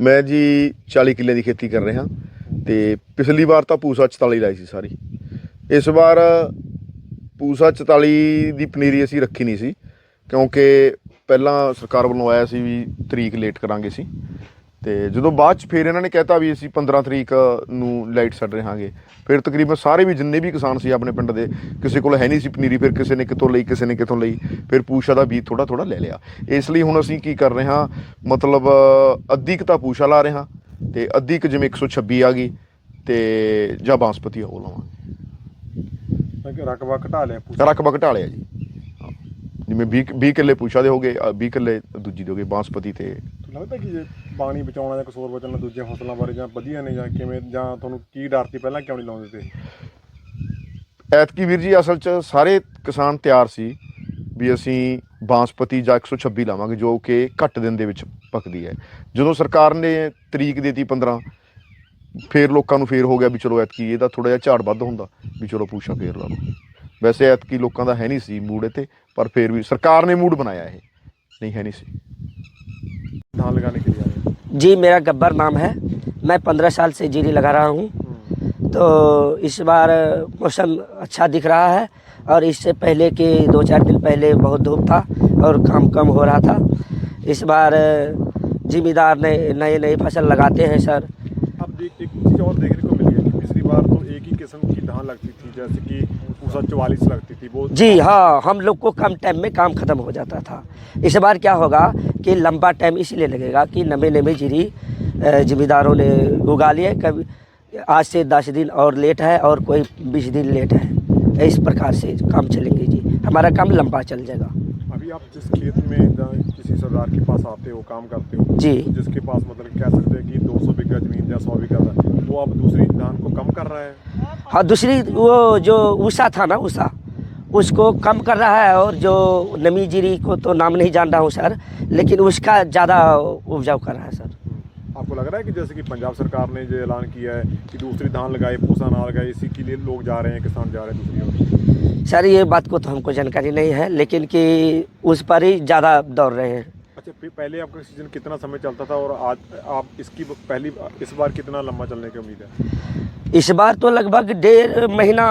ਮੈਂ ਜੀ 40 ਕਿੱਲੇ ਦੀ ਖੇਤੀ ਕਰ ਰਿਹਾ ਤੇ ਪਿਛਲੀ ਵਾਰ ਤਾਂ ਪੂਸਾ 44 ਲਾਈ ਸੀ ਸਾਰੀ। ਇਸ ਵਾਰ ਪੂਸਾ 44 ਦੀ ਪਨੀਰੀ ਅਸੀਂ ਰੱਖੀ ਨਹੀਂ ਸੀ, ਕਿਉਂਕਿ ਪਹਿਲਾਂ ਸਰਕਾਰ ਵੱਲੋਂ ਆਇਆ ਸੀ ਵੀ ਤਰੀਕ ਲੇਟ ਕਰਾਂਗੇ ਸੀ ਤੇ ਜਦੋਂ ਬਾਅਦ ਚ ਫਿਰ ਇਹਨਾਂ ਨੇ ਕਹਿਤਾ ਵੀ ਅਸੀਂ 15 ਤਰੀਕ ਨੂੰ ਲਾਈਟ ਛੱਡ ਰਹਾਂਗੇ। ਫਿਰ ਤਕਰੀਬਨ ਸਾਰੇ ਵੀ ਜਿੰਨੇ ਵੀ ਕਿਸਾਨ ਸੀ ਆਪਣੇ ਪਿੰਡ ਦੇ ਕਿਸੇ ਕੋਲ ਹੈ ਨਹੀਂ ਸੀ ਪਨੀਰੀ ਫਿਰ ਕਿਸੇ ਨੇ ਕਿਤੋਂ ਲਈ ਕਿਸੇ ਨੇ ਕਿਤੋਂ ਲਈ ਫਿਰ ਪੂਸ਼ਾ ਦਾ ਬੀਜ ਥੋੜਾ ਥੋੜਾ ਲੈ ਲਿਆ। ਇਸ ਲਈ ਹੁਣ ਅਸੀਂ ਕੀ ਕਰ ਰਹੇ ਹਾਂ ਮਤਲਬ ਅੱਧੀ ਕੁ ਤਾਂ ਪੂਸ਼ਾ ਲਾ ਰਹੇ ਹਾਂ ਤੇ ਅੱਧੀ ਕੁ ਜਿਵੇਂ 126 ਆ ਗਈ ਤੇ ਜਾਂ ਬਾਂਸਪਤੀ ਉਹ ਲਾਵਾਂਗੇ। ਰਕਬਾ ਘਟਾ ਲਿਆ ਪੂਰਾ ਰਕਬਾ ਘਟਾ ਲਿਆ ਜੀ। ਹਾਂ। ਜਿਵੇਂ 20 20 ਕਿੱਲੇ ਪੂਸ਼ਾ ਦੇ ਹੋ ਗਏ 20 ਕਿੱਲੇ ਦੂਜੀ ਦੇ ਹੋ ਗਏ ਬਾਂਸਪਤੀ ਤੇ ਲੱਗਦਾ ਕਿ ਜੇ ਪਾਣੀ ਬਚਾਉਣਾ ਜਾਂ ਕਸੂਰ ਬਚਾਉਣਾ ਦੂਜੀਆਂ ਫਸਲਾਂ ਬਾਰੇ ਜਾਂ ਵਧੀਆ ਨੇ ਜਾਂ ਕਿਵੇਂ ਜਾਂ ਤੁਹਾਨੂੰ ਕੀ ਡਰ ਸੀ ਪਹਿਲਾਂ ਕਿਉਂ ਨਹੀਂ ਲਾਉਂਦੇ ਤੇ ਐਤਕੀ ਵੀਰ ਜੀ ਅਸਲ 'ਚ ਸਾਰੇ ਕਿਸਾਨ ਤਿਆਰ ਸੀ ਵੀ ਅਸੀਂ ਬਾਂਸਪਤੀ ਜਾਂ 126 ਲਾਵਾਂਗੇ ਜੋ ਕਿ ਘੱਟ ਦਿਨ ਦੇ ਵਿੱਚ ਪੱਕਦੀ ਹੈ। ਜਦੋਂ ਸਰਕਾਰ ਨੇ ਤਰੀਕ ਦੇਤੀ 15 ਫੇਰ ਲੋਕਾਂ ਨੂੰ ਫੇਰ ਹੋ ਗਿਆ ਵੀ ਚਲੋ ਐਤਕੀ ਇਹਦਾ ਥੋੜਾ ਜਿਹਾ ਝਾੜ ਵੱਧ ਹੁੰਦਾ ਵੀ ਚਲੋ ਪੂਛਾ ਫੇਰ ਲਾ ਲਓ। ਵੈਸੇ ਐਤਕੀ ਲੋਕਾਂ ਦਾ ਹੈ ਨਹੀਂ ਸੀ ਮੂਡ ਤੇ ਪਰ ਫੇਰ ਵੀ ਸਰਕਾਰ ਨੇ ਮੂਡ ਬਣਾਇਆ ਇਹ। ਨਹੀਂ, ਹੈ ਨਹੀਂ ਸੀ। धान लगाने के लिए आए हैं। जी मेरा गब्बर नाम है। मैं पंद्रह साल से जीरी लगा रहा हूँ। तो इस बार मौसम अच्छा दिख रहा है और इससे पहले के दो चार दिन पहले बहुत धूप था और काम कम हो रहा था। इस बार जिम्मेदार नए नए नए फ़सल लगाते हैं सर। अब देख एक चीज़ और देखने को मिली है कि पिछली बार तो एक ही किस्म की धान लगती थी। जैसे कि उसका चवालीस लगती थी वो जी हाँ हम लोग को कम टाइम में काम खत्म हो जाता था। इस बार क्या होगा कि लंबा टाइम इसलिए लगेगा कि नमे नमे जीरी जिम्मेदारों ने उगा लिए। कभी आज से दस दिन और लेट है और कोई बीस दिन लेट है। इस प्रकार से काम चलेंगे जी। हमारा काम लंबा चल जाएगा। अभी आप जिस खेत में किसी सरदार के पास आते हो काम करते हो जी। तो जिसके पास मतलब कह सकते हैं कि 200 बीघा ज़मीन या 100 बीघा था वो अब दूसरी धान को कम कर रहा है? हाँ दूसरी वो जो ऊषा था ना ऊषा उसको कम कर रहा है और जो नमी जीरी को तो नाम नहीं जान रहा हूँ सर लेकिन उसका ज़्यादा उपजाऊ कर रहा है सर। आपको लग रहा है कि जैसे कि पंजाब सरकार ने जो ऐलान किया है कि दूसरी धान लगाए पूसा ना लगाए इसी के लिए लोग जा रहे हैं किसान जा रहे हैं दूसरी ओर? सर ये बात को तो हमको जानकारी नहीं है लेकिन कि उस पर ही ज़्यादा दौड़ रहे हैं। अच्छा फिर पहले आपका सीज़न कितना समय चलता था और आज आप इसकी पहली इस बार कितना लंबा चलने की उम्मीद है? इस बार तो लगभग डेढ़ महीना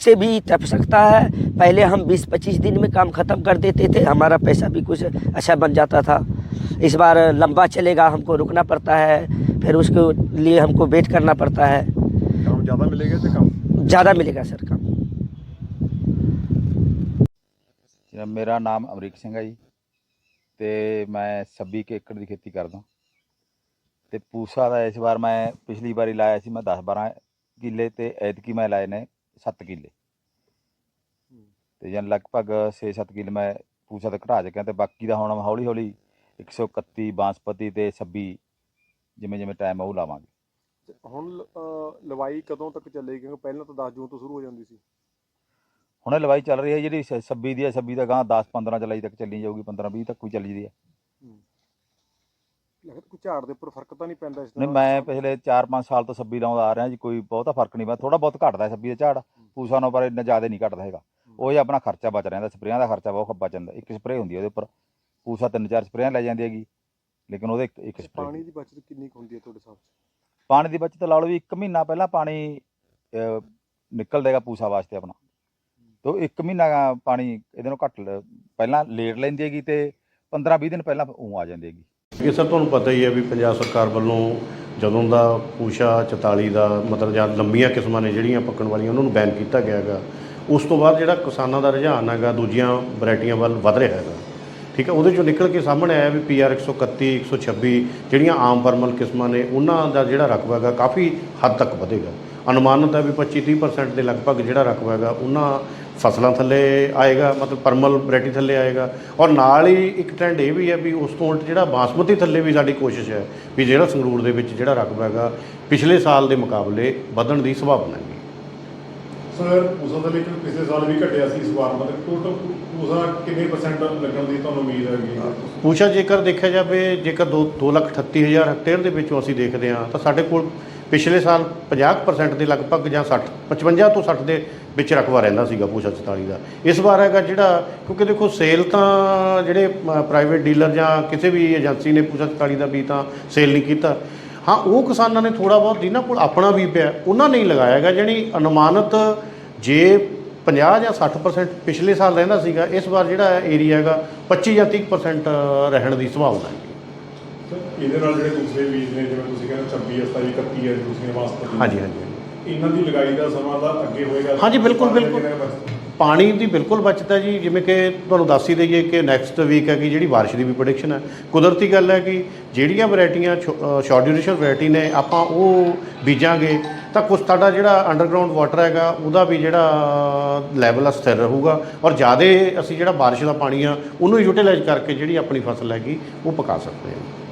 से भी टप सकता है। पहले हम 20-25 दिन में काम ख़त्म कर देते थे हमारा पैसा भी कुछ अच्छा बन जाता था। इस बार लंबा चलेगा हमको रुकना पड़ता है फिर उसके लिए हमको वेट करना पड़ता है काम ज़्यादा मिलेगा या कम ज़्यादा मिलेगा सर काम ਜੀ, ਮੇਰਾ ਨਾਮ ਅਮਰੀਕ ਸਿੰਘ ਹੈ ਜੀ ਤੇ ਮੈਂ 26 ਕੁ ਏਕੜ ਦੀ ਖੇਤੀ ਕਰਦਾ ਤੇ ਪੂਸਾ ਦਾ ਇਸ ਵਾਰ ਮੈਂ ਪਿਛਲੀ ਵਾਰੀ ਲਾਇਆ ਸੀ ਮੈਂ 10 12 ਕਿੱਲੇ ਤੇ ਐਤਕੀ ਮੈਂ ਲਾਏ ਨੇ 7 ਕਿੱਲੇ ਤੇ ਜਨ ਲਗਭਗ 6-7 ਕਿੱਲੇ ਮੈਂ ਪੂਸਾ ਤੇ ਘਟਾ ਚੁੱਕਿਆ ਤੇ ਬਾਕੀ ਦਾ ਹੁਣ ਹੌਲੀ ਹੌਲੀ 131 ਬਾਂਸਪਤੀ ਤੇ 26 ਜਿਵੇਂ ਜਿਵੇਂ ਟਾਈਮ ਉਹ ਲਾਵਾਂਗੇ। ਹੁਣ ਅਹ, ਲਵਾਈ ਕਦੋਂ ਤੱਕ ਚੱਲੇਗੀ? ਕਿਉਂਕਿ ਪਹਿਲਾਂ ਤਾਂ 10 ਜੂਨ ਤੋਂ ਸ਼ੁਰੂ ਹੋ ਜਾਂਦੀ ਸੀ। ਹੁਣ ਇਹ ਲਵਾਈ ਚੱਲ ਰਹੀ ਹੈ ਜਿਹੜੀ 26 ਦੀ ਹੈ 26 ਦਾ ਗਾਂ 10 15 ਜੁਲਾਈ ਤੱਕ ਚੱਲੀ ਜਾਊਗੀ 15 20 ਤੱਕ ਵੀ ਚੱਲੀ ਦੀ ਹੈ। ਲੱਗਦਾ ਕੋਈ ਝਾੜ ਦੇ ਉੱਪਰ ਫ਼ਰਕ ਤਾਂ ਨਹੀਂ ਪੈਂਦਾ ਇਸ ਨਹੀਂ ਮੈਂ ਪਿਛਲੇ 4-5 ਸਾਲ ਤੋਂ ਸੱਬੀ ਲਾਉਂਦਾ ਆ ਰਿਹਾ ਜੀ ਕੋਈ ਬਹੁਤਾ ਫ਼ਰਕ ਨਹੀਂ ਪਿਆ ਥੋੜਾ ਬਹੁਤ ਘਟਦਾ ਹੈ ਸੱਬੀ ਦਾ ਝਾੜ ਪੂਸਾ ਨੂੰ ਪਰ ਇੰਨਾ ਜ਼ਿਆਦਾ ਨਹੀਂ ਘਟਦਾ ਹੈਗਾ। ਉਹ ਹੀ ਆਪਣਾ ਖਰਚਾ ਬਚ ਰਹਿੰਦਾ ਸਪਰੇਆਂ ਦਾ ਖਰਚਾ ਬਹੁਤ ਬਚ ਜਾਂਦਾ ਇੱਕ ਸਪਰੇਅ ਹੁੰਦੀ ਹੈ ਉਹਦੇ ਉੱਪਰ। ਪੂਸਾ ਤਿੰਨ ਚਾਰ ਸਪਰੇਆਂ ਲੈ ਜਾਂਦੀ ਹੈਗੀ ਲੇਕਿਨ ਉਹਦੇ ਇੱਕ- ਇੱਕ ਪਾਣੀ ਸਪਰੇਅ ਦੀ ਬਚਤ ਕਿੰਨੀ ਕੁ ਹੁੰਦੀ ਹੈ ਤੁਹਾਡੇ ਹਿਸਾਬ 'ਚ? ਪਾਣੀ ਦੀ ਬਚਤ ਲਾ ਲਓ ਵੀ ਇੱਕ ਮਹੀਨਾ ਪਹਿਲਾਂ ਪਾਣੀ ਅਹ, ਨਿਕਲ ਜਾਏਗਾ ਪੂਸਾ ਵਾਸਤੇ ਆਪਣਾ। ਤੋਂ ਇੱਕ ਮਹੀਨਾ ਪਾਣੀ ਇਹਦੇ ਨੂੰ ਘੱਟ ਲ- ਪਹਿਲਾਂ ਲੇਟ ਲੈਂਦੀ ਹੈਗੀ ਤੇ 15-20 ਦਿਨ ਪਹਿਲਾਂ ਉਹ ਆ ਜਾਂਦੀ ਹੈਗੀ। ਇਹ ਸਰ ਤੁਹਾਨੂੰ ਪਤਾ ਹੀ ਹੈ ਵੀ ਪੰਜਾਬ ਸਰਕਾਰ ਵੱਲੋਂ ਜਦੋਂ ਦਾ ਪੂਸ਼ਾ 44 ਦਾ ਮਤਲਬ ਜਾਂ ਲੰਬੀਆਂ ਕਿਸਮਾਂ ਨੇ ਜਿਹੜੀਆਂ ਪੱਕਣ ਵਾਲੀਆਂ ਉਹਨਾਂ ਨੂੰ ਬੈਨ ਕੀਤਾ ਗਿਆ ਹੈਗਾ ਉਸ ਤੋਂ ਬਾਅਦ ਜਿਹੜਾ ਕਿਸਾਨਾਂ ਦਾ ਰੁਝਾਨ ਹੈਗਾ ਦੂਜੀਆਂ ਵੈਰਾਈਟੀਆਂ ਵੱਲ ਵਧ ਰਿਹਾ ਹੈਗਾ। ਠੀਕ ਹੈ, ਉਹਦੇ ਚੋਂ ਨਿਕਲ ਕੇ ਸਾਹਮਣੇ ਆਇਆ ਵੀ ਪੀਆਰ 131 126 ਜਿਹੜੀਆਂ ਆਮ ਪਰਮਲ ਕਿਸਮਾਂ ਨੇ, ਉਹਨਾਂ ਦਾ ਜਿਹੜਾ ਰਕਬਾ ਹੈਗਾ ਕਾਫੀ ਹੱਦ ਤੱਕ ਵਧੇਗਾ। ਅਨੁਮਾਨਿਤ ਹੈ ਵੀ 25 30% ਦੇ ਲਗਭਗ ਜਿਹੜਾ ਰਕਬਾ ਹੈਗਾ, ਉਹਨਾਂ ਫਸਲਾਂ ਥੱਲੇ ਆਏਗਾ, ਮਤਲਬ ਪਰਮਲ ਵੈਰਾਈਟੀ ਥੱਲੇ ਆਏਗਾ। ਔਰ ਨਾਲ ਹੀ ਇੱਕ ਟ੍ਰੈਂਡ ਇਹ ਵੀ ਹੈ ਵੀ ਉਸ ਤੋਂ ਉਲਟ ਜਿਹੜਾ ਬਾਸਮਤੀ ਥੱਲੇ ਵੀ ਸਾਡੀ ਕੋਸ਼ਿਸ਼ ਹੈ ਵੀ ਜਿਹੜਾ ਸੰਗਰੂਰ ਦੇ ਵਿੱਚ ਜਿਹੜਾ ਰਕਬਾ ਹੈਗਾ, ਪਿਛਲੇ ਸਾਲ ਦੇ ਮੁਕਾਬਲੇ ਵਧਣ ਦੀ ਸੰਭਾਵਨਾ ਹੈ ਸਰ ਉਸਾ ਦਾ ਲੇਕਿਨ ਪਿਛਲੇ ਸਾਲ ਵੀ ਘਟਿਆ ਸੀ ਇਸ ਵਾਰ, ਮਤਲਬ ਟੋਟਲ ਉਸਾ ਕਿੰਨੇ ਪਰਸੈਂਟ ਲੱਗਣ ਦੀ ਤੁਹਾਨੂੰ ਉਮੀਦ ਹੈਗੀ? ਪੂਛਾ, ਜੇਕਰ ਦੇਖਿਆ ਜਾਵੇ, ਜੇਕਰ 2 ਲੱਖ 38 ਹਜ਼ਾਰ ਹੈਕਟੇਅਰ ਦੇ ਵਿੱਚੋਂ ਅਸੀਂ ਦੇਖਦੇ ਹਾਂ, ਤਾਂ ਸਾਡੇ ਕੋਲ ਪਿਛਲੇ ਸਾਲ 50% ਦੇ ਲਗਭਗ ਜਾਂ 60 55 ਤੋਂ 60 ਦੇ ਵਿੱਚ ਰਕਬਾ ਰਹਿੰਦਾ ਸੀਗਾ ਪੂਸਾ 44 ਦਾ। ਇਸ ਵਾਰ ਹੈਗਾ ਜਿਹੜਾ, ਕਿਉਂਕਿ ਦੇਖੋ ਸੇਲ ਤਾਂ ਜਿਹੜੇ ਪ੍ਰਾਈਵੇਟ ਡੀਲਰ ਜਾਂ ਕਿਸੇ ਵੀ ਏਜੰਸੀ ਨੇ ਪੂਸਾ 44 ਦਾ ਵੀ ਤਾਂ ਸੇਲ ਨਹੀਂ ਕੀਤਾ। ਹਾਂ ਉਹ ਕਿਸਾਨਾਂ ਨੇ ਥੋੜਾ ਬਹੁਤ ਜਿਨ੍ਹਾਂ ਕੋਲ ਆਪਣਾ ਵੀ ਪਿਆ ਉਹਨਾਂ ਨੇ ਹੀ ਲਗਾਇਆ ਹੈਗਾ ਜਾਣੀ ਅਨੁਮਾਨਿਤ ਜੇ 50 ਜਾਂ 60% ਪਿਛਲੇ ਸਾਲ ਰਹਿੰਦਾ ਸੀਗਾ ਇਸ ਵਾਰ ਜਿਹੜਾ ਏਰੀਆ ਹੈਗਾ 25 ਜਾਂ 30% ਰਹਿਣ ਦੀ ਸੰਭਾਵਨਾ ਹੈ। ਸਰ ਇਹਦੇ ਨਾਲ ਜਿਹੜੇ ਦੂਸਰੇ ਬੀਜ ਨੇ ਜਿਵੇਂ ਤੁਸੀਂ ਕਹਿੰਦੇ 26 27 31 ਹੈ ਤੁਸੀਂ ਵਾਸਤੇ ਹਾਂਜੀ ਹਾਂਜੀ। ਇਹਨਾਂ ਦੀ ਲਗਾਈ ਦਾ ਸਮਾਂ ਦਾ ਅੱਗੇ ਹੋਏਗਾ। ਹਾਂਜੀ, ਬਿਲਕੁਲ, ਬਿਲਕੁਲ। ਪਾਣੀ ਦੀ ਬਿਲਕੁਲ ਬਚਤ ਹੈ ਜੀ ਜਿਵੇਂ ਕਿ ਤੁਹਾਨੂੰ ਦੱਸ ਹੀ ਦਈਏ ਕਿ ਨੈਕਸਟ ਵੀਕ ਹੈ ਕਿ ਜਿਹੜੀ ਬਾਰਿਸ਼ ਦੀ ਵੀ ਪ੍ਰੈਡਿਕਸ਼ਨ ਹੈ। ਕੁਦਰਤੀ ਗੱਲ ਹੈ ਕਿ ਜਿਹੜੀਆਂ ਵੈਰਾਈਟੀਆਂ ਸ਼ਾਰਟ ਡਿਊਰੇਸ਼ਨ ਵੈਰਾਈਟੀ ਨੇ ਆਪਾਂ ਉਹ ਬੀਜਾਂਗੇ ਤਾਂ ਕੁਝ ਸਾਡਾ ਜਿਹੜਾ ਅੰਡਰਗਰਾਉਂਡ ਵਾਟਰ ਹੈਗਾ ਉਹਦਾ ਵੀ ਜਿਹੜਾ ਲੈਵਲ ਆ ਸਥਿਰ ਰਹੂਗਾ। ਔਰ ਜ਼ਿਆਦਾ ਅਸੀਂ ਜਿਹੜਾ ਬਾਰਿਸ਼ ਦਾ ਪਾਣੀ ਆ ਉਹਨੂੰ ਯੂਟਿਲਾਈਜ਼ ਕਰਕੇ ਜਿਹੜੀ ਆਪਣੀ ਫਸਲ ਹੈਗੀ ਉਹ ਪਕਾ ਸਕਦੇ ਹਾਂ।